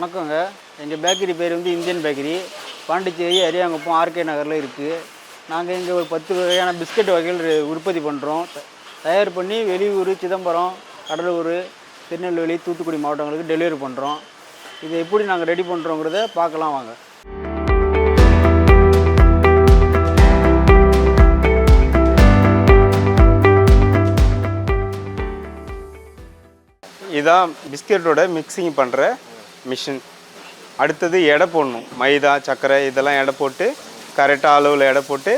வணக்கங்க. எங்கள் பேக்கரி பேர் வந்து Indian bakery. Pondicherry Ariyankuppam R K நகரில் இருக்குது நாங்கள் இங்கே ஒரு பத்து வகையான பிஸ்கட் வகைகள் உற்பத்தி பண்ணுறோம் தயார் பண்ணி வெளியூர் சிதம்பரம் கடலூர் திருநெல்வேலி தூத்துக்குடி மாவட்டங்களுக்கு டெலிவரி பண்ணுறோம் இதை எப்படி நாங்கள் ரெடி பண்ணுறோங்கிறத பார்க்கலாம் வாங்க. இதான் பிஸ்கெட்டோட மிக்சிங் பண்ணுற மிஷின். அடுத்தது எடை போடணும். மைதா சர்க்கரை இதெல்லாம் எடை போட்டு கரெக்டாக அளவில் எடை போட்டு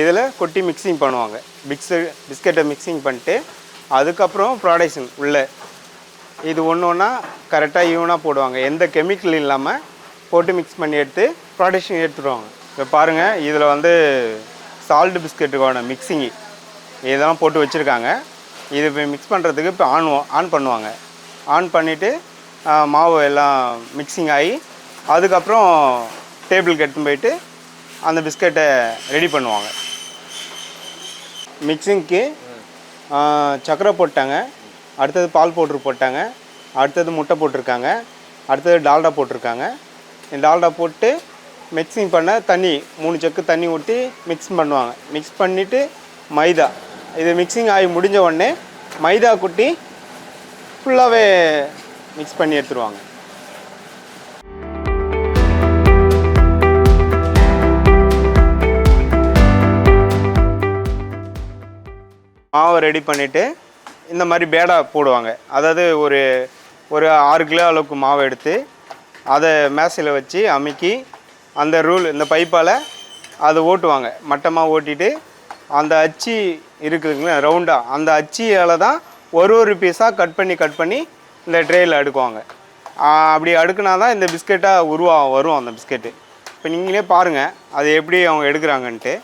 இதில் கொட்டி மிக்சிங் பண்ணுவாங்க. பிக்ஸு பிஸ்கெட்டை மிக்சிங் பண்ணிட்டு அதுக்கப்புறம் ப்ராடக்ஷன் உள்ளே. இது ஒன்று ஒன்றா கரெக்டாக ஈவனாக போடுவாங்க. எந்த கெமிக்கல் இல்லாமல் போட்டு மிக்ஸ் பண்ணி எடுத்து ப்ராடக்ஷன் எடுத்துடுவாங்க. இப்போ பாருங்கள் இதில் வந்து சால்ட் பிஸ்கெட்டுக்கான மிக்சிங்கு இதெல்லாம் போட்டு வச்சுருக்காங்க. இது இப்போ மிக்ஸ் பண்ணுறதுக்கு இப்போ ஆன் ஆன் பண்ணுவாங்க. ஆன் பண்ணிவிட்டு மாவு எல்லாம் மிக்சிங் ஆகி அதுக்கப்புறம் டேபிளுக்கு எடுத்துன்னு போயிட்டு அந்த பிஸ்கெட்டை ரெடி பண்ணுவாங்க. மிக்சிங்க்கு சர்க்கரை போட்டாங்க. அடுத்தது பால் பவுட்ரு போட்டாங்க. அடுத்தது முட்டை போட்டிருக்காங்க. அடுத்தது டால்டா போட்டிருக்காங்க. இந்த டால்டா போட்டு மிக்சிங் பண்ண தண்ணி மூணு செக்கு தண்ணி ஊற்றி மிக்ஸ் பண்ணுவாங்க. மிக்ஸ் பண்ணிவிட்டு மைதா. இது மிக்சிங் ஆகி முடிஞ்ச உடனே மைதா குட்டி ஃபுல்லாகவே மிக்ஸ் பண்ணி எடுத்துருவாங்க. மாவை ரெடி பண்ணிவிட்டு இந்த மாதிரி பேடா போடுவாங்க. அதாவது ஒரு ஒரு ஆறு கிலோ அளவுக்கு மாவை எடுத்து அதை மேசையில் வச்சு அமுக்கி அந்த ரூல் இந்த பைப்பால் அதை ஓட்டுவாங்க. மட்டமாக ஓட்டிட்டு அந்த அச்சு இருக்குதுங்களா ரவுண்டாக அந்த அச்சியால் தான் ஒரு ஒரு பீஸாக கட் பண்ணி கட் பண்ணி இந்த ட்ரேயில் அடுக்குவாங்க. அப்படி அடுக்குனா தான் இந்த பிஸ்கெட்டாக உருவா வரும் அந்த பிஸ்கெட்டு. இப்போ நீங்களே பாருங்கள் அது எப்படி அவங்க எடுக்கிறாங்கன்ட்டு.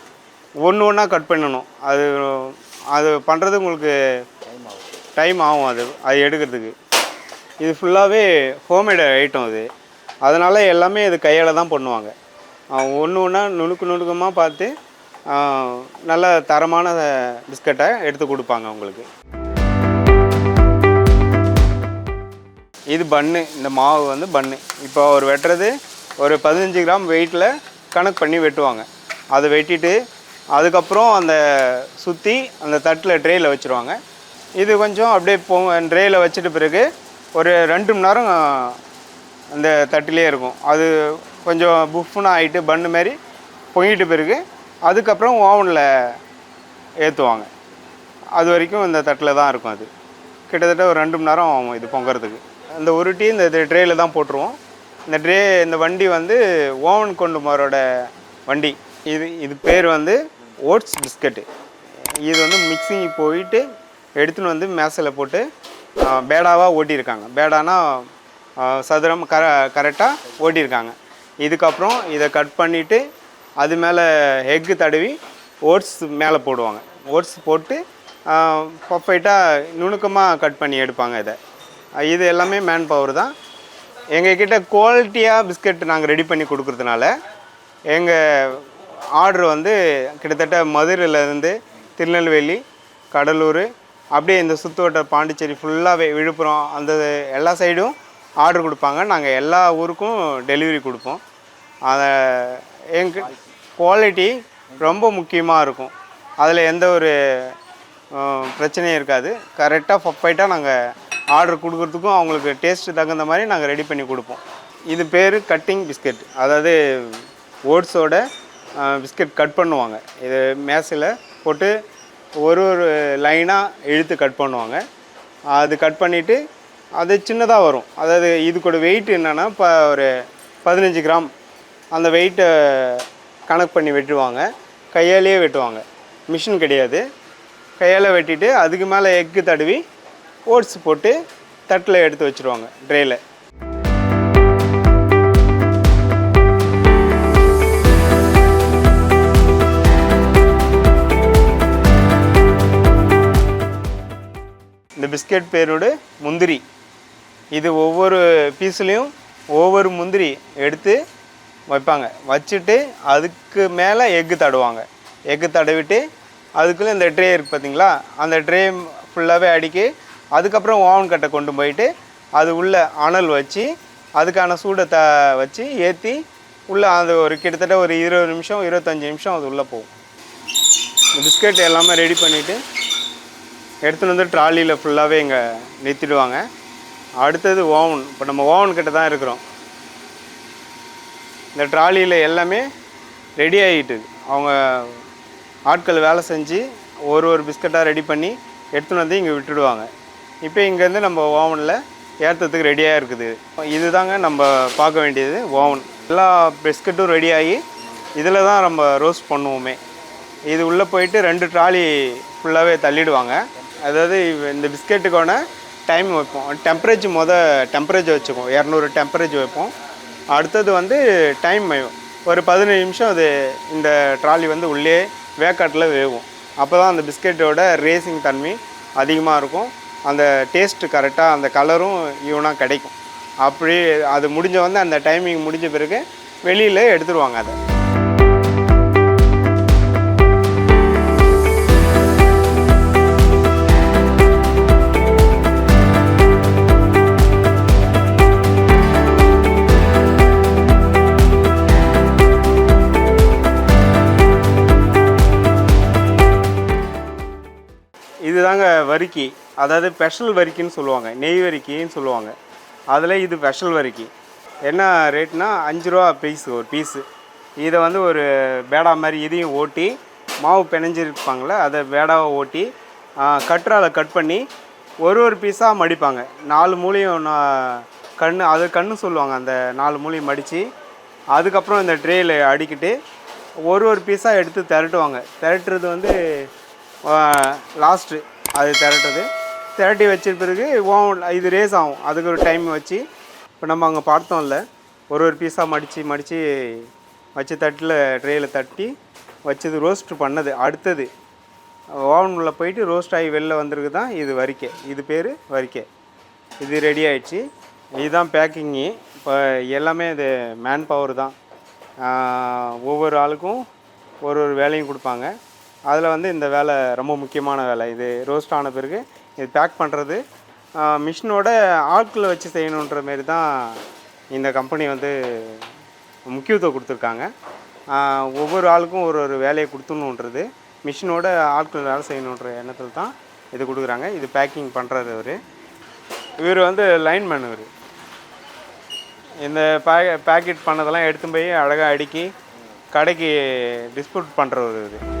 ஒன்று ஒன்றா கட் பண்ணணும். அது அது பண்ணுறது உங்களுக்கு டைம் ஆகும் அது அது எடுக்கிறதுக்கு. இது ஃபுல்லாகவே ஹோம்மேடு ஐட்டம் அது. அதனால் எல்லாமே இது கையால் தான் பண்ணுவாங்க. ஒன்று ஒன்றா நுணுக்கு நுணுக்கமாக பார்த்து நல்ல தரமான பிஸ்கட்டை எடுத்து கொடுப்பாங்க உங்களுக்கு. இது பன்னு இந்த மாவு வந்து பன்னு இப்போ அவர் வெட்டுறது ஒரு பதினஞ்சு கிராம் வெயிட்டில் கணக்கு பண்ணி வெட்டுவாங்க. அதை வெட்டிட்டு அதுக்கப்புறம் அந்த சுற்றி அந்த தட்டில் ட்ரேயில் வச்சுருவாங்க. இது கொஞ்சம் அப்படியே போ ட்ரேயில் வச்சுட்டு பிறகு ஒரு ரெண்டு மணி நேரம் அந்த தட்டிலே இருக்கும். அது கொஞ்சம் புஃப்னு ஆகிட்டு பன்னு மாதிரி பொங்கிட்டு பிறகு அதுக்கப்புறம் ஓவனில் ஏற்றுவாங்க அது வரைக்கும் இந்த தட்டில் தான் இருக்கும் அது. கிட்டத்தட்ட ஒரு ரெண்டு மணி நேரம் ஆகும் இது பொங்கறதுக்கு. இந்த உருட்டி இந்த ட்ரேயில் தான் போட்டுருவோம். இந்த ட்ரே இந்த வண்டி வந்து ஓவன் கொண்டு வண்டி. இது இது பேர் வந்து ஓட்ஸ் பிஸ்கட்டு இது வந்து மிக்சிங் போயிட்டு எடுத்துன்னு வந்து மேசையில் போட்டு பேடாவாக ஓட்டியிருக்காங்க. பேடானா சதுரம் கர கரெக்டாக ஓட்டியிருக்காங்க. இதுக்கப்புறம் இதை கட் பண்ணிவிட்டு அது மேலே எக்கு தடவி ஓட்ஸ் மேலே போடுவாங்க. ஓட்ஸ் போட்டு பர்ஃபெக்டாக நுணுக்கமாக கட் பண்ணி எடுப்பாங்க இதை. இது எல்லாமே மேன் பவர் தான். எங்ககிட்ட குவாலிட்டியாக பிஸ்கட் நாங்கள் ரெடி பண்ணி கொடுக்குறதுனால எங்கள் ஆர்டர் வந்து கிட்டத்தட்ட மதுரையிலேருந்து திருநெல்வேலி கடலூர் அப்படியே இந்த சுற்றுவட்ட பாண்டிச்சேரி ஃபுல்லாகவே விழுப்புரம் அந்த எல்லா சைடும் ஆர்டர் கொடுப்பாங்க. நாங்கள் எல்லா ஊருக்கும் டெலிவரி கொடுப்போம். அதை எங்க குவாலிட்டி ரொம்ப முக்கியமாக இருக்கும். அதில் எந்த ஒரு பிரச்சனையும் இருக்காது. கரெக்டாக ஃபைட்டாக நாங்கள் ஆர்டர் கொடுக்குறதுக்கும் அவங்களுக்கு டேஸ்ட்டு தகுந்த மாதிரி நாங்கள் ரெடி பண்ணி கொடுப்போம். இது பேர் கட்டிங் பிஸ்கட் அதாவது ஓட்ஸோட பிஸ்கட் கட் பண்ணுவாங்க. இது மேசையில் போட்டு ஒரு ஒரு லைனாக இழுத்து கட் பண்ணுவாங்க. அது கட் பண்ணிவிட்டு அது சின்னதாக வரும். அதாவது இதுக்கோட வெயிட் என்னென்னா இப்போ ஒரு பதினஞ்சு கிராம். அந்த வெயிட்டை கணக்கு பண்ணி வெட்டுவாங்க. கையாலேயே வெட்டுவாங்க. மிஷின் கிடையாது. கையால் வெட்டிட்டு அதுக்கு மேலே எக்கு தடவி ஓட்ஸ் போட்டு தட்டில் எடுத்து வச்சுருவாங்க ட்ரேயில் இந்த பிஸ்கெட் பேரோடு முந்திரி. இது ஒவ்வொரு பீஸ்லேயும் ஒவ்வொரு முந்திரி எடுத்து வைப்பாங்க. வச்சுட்டு அதுக்கு மேலே எக்கு தடுவாங்க எக்கு தடவிட்டு அதுக்குள்ளே இந்த ட்ரே இருக்குது பார்த்தீங்களா அந்த ட்ரே ஃபுல்லாகவே அடிக்கி அதுக்கப்புறம் ஓவன் கட்டை கொண்டு போயிட்டு அது உள்ளே அனல் வச்சு அதுக்கான சூடை த வச்சு ஏற்றி உள்ளே அது ஒரு கிட்டத்தட்ட ஒரு இருபது நிமிஷம் இருபத்தஞ்சி நிமிஷம் அது உள்ளே போகும். பிஸ்கட் எல்லாமே ரெடி பண்ணிவிட்டு எடுத்துகிட்டு வந்து ட்ராலியில் ஃபுல்லாகவே இங்கே நிறுத்திடுவாங்க. அடுத்தது ஓவன் இப்போ நம்ம ஓவன் கிட்ட தான் இருக்கிறோம். இந்த ட்ராலியில் எல்லாமே ரெடி ஆகிட்டு அவங்க ஆட்கள் வேலை செஞ்சு ஒரு ஒரு பிஸ்கட்டாக ரெடி பண்ணி எடுத்துன்னு வந்து இங்கே விட்டுடுவாங்க. இப்போ இங்கேருந்து நம்ம ஓவனில் ஏற்றுறதுக்கு ரெடியாக இருக்குது. இதுதாங்க நம்ம பார்க்க வேண்டியது ஓவன். எல்லா பிஸ்கட்டும் ரெடி ஆகி இதில் தான் நம்ம ரோஸ்ட் பண்ணுவோமே. இது உள்ளே போயிட்டு ரெண்டு ட்ராலி ஃபுல்லாகவே தள்ளிடுவாங்க. அதாவது இந்த பிஸ்கெட்டுக்கான டைம் வைப்போம். டெம்பரேச்சர் மொத டெம்பரேச்சர் வச்சுக்குவோம். இரநூறு டெம்பரேச்சர் வைப்போம். அடுத்தது வந்து டைம் ஒரு பதினஞ்சு நிமிஷம் அது இந்த ட்ராலி வந்து உள்ளே வேக்காட்டில் வேகும். அப்போ தான் அந்த பிஸ்கெட்டோட ரேசிங் தன்மை அதிகமாக இருக்கும். அந்த டேஸ்ட்டு கரெக்டாக அந்த கலரும் ஈவனாக கிடைக்கும். அப்படி அது முடிஞ்ச வந்து அந்த டைமிங் முடிஞ்ச பிறகு வெளியில் எடுத்துருவாங்க அதை. இதுதாங்க வரிக்கி. அதாவது ஸ்பெஷல் வரிக்கின்னு சொல்லுவாங்க நெய் வரிக்கின்னு சொல்லுவாங்க. அதில் இது ஸ்பெஷல் வரிக்கி. என்ன ரேட்னா அஞ்சு ரூபா பீஸு ஒரு பீஸு இதை வந்து ஒரு பேடா மாதிரி இதையும் ஓட்டி மாவு பிணைஞ்சிருப்பாங்களே அதை பேடாவை ஓட்டி கட்டுறால கட் பண்ணி ஒரு ஒரு பீஸாக மடிப்பாங்க. நாலு மூலையும் நான் கண்ணு அது கண்ணு சொல்லுவாங்க அந்த நாலு மூலையும் மடித்து அதுக்கப்புறம் இந்த ட்ரேயில் அடிக்கிட்டு ஒரு ஒரு பீஸாக எடுத்து திரட்டுவாங்க. திரட்டுறது வந்து லாஸ்ட்டு அது திரட்டுறது. திரட்டி வச்ச பிறகு ஓவன் இது ரேஸ் ஆகும். அதுக்கு ஒரு டைம் வச்சு இப்போ நம்ம அங்கே பார்த்தோம்ல ஒரு ஒரு பீஸாக மடித்து மடித்து வச்சு தட்டில் ட்ரேயில் தட்டி வச்சது ரோஸ்ட் பண்ணது. அடுத்தது ஓவன் போயிட்டு ரோஸ்ட் ஆகி வெளில வந்திருக்கு தான் இது வரிக்கை. இது பேர் வரிக்கை. இது ரெடி ஆயிடுச்சு. இதுதான் பேக்கிங்கு இப்போ எல்லாமே இது மேன் பவர் தான் ஒவ்வொரு ஆளுக்கும் ஒரு ஒரு வேலையும் கொடுப்பாங்க. அதில் வந்து இந்த வேலை ரொம்ப முக்கியமான வேலை. இது ரோஸ்ட் ஆன பிறகு இது பேக் பண்ணுறது மிஷினோட ஆட்களை வச்சு செய்யணுன்ற மாரி தான் இந்த கம்பெனி வந்து முக்கியத்துவம் கொடுத்துருக்காங்க. ஒவ்வொரு ஆளுக்கும் ஒரு ஒரு வேலையை கொடுத்துணுன்றது. மிஷினோட ஆட்கள் வேலை செய்யணுன்ற எண்ணத்தில் தான் இது கொடுக்குறாங்க. இது பேக்கிங் பண்ணுறது இவர். இவர் வந்து லைன்மேன் இவர். இந்த பே பேக்கெட் பண்ணதெல்லாம் எடுத்து போய் அழகாக அடுக்கி கடைக்கு டிஸ்பியூட் பண்ணுறவர் இது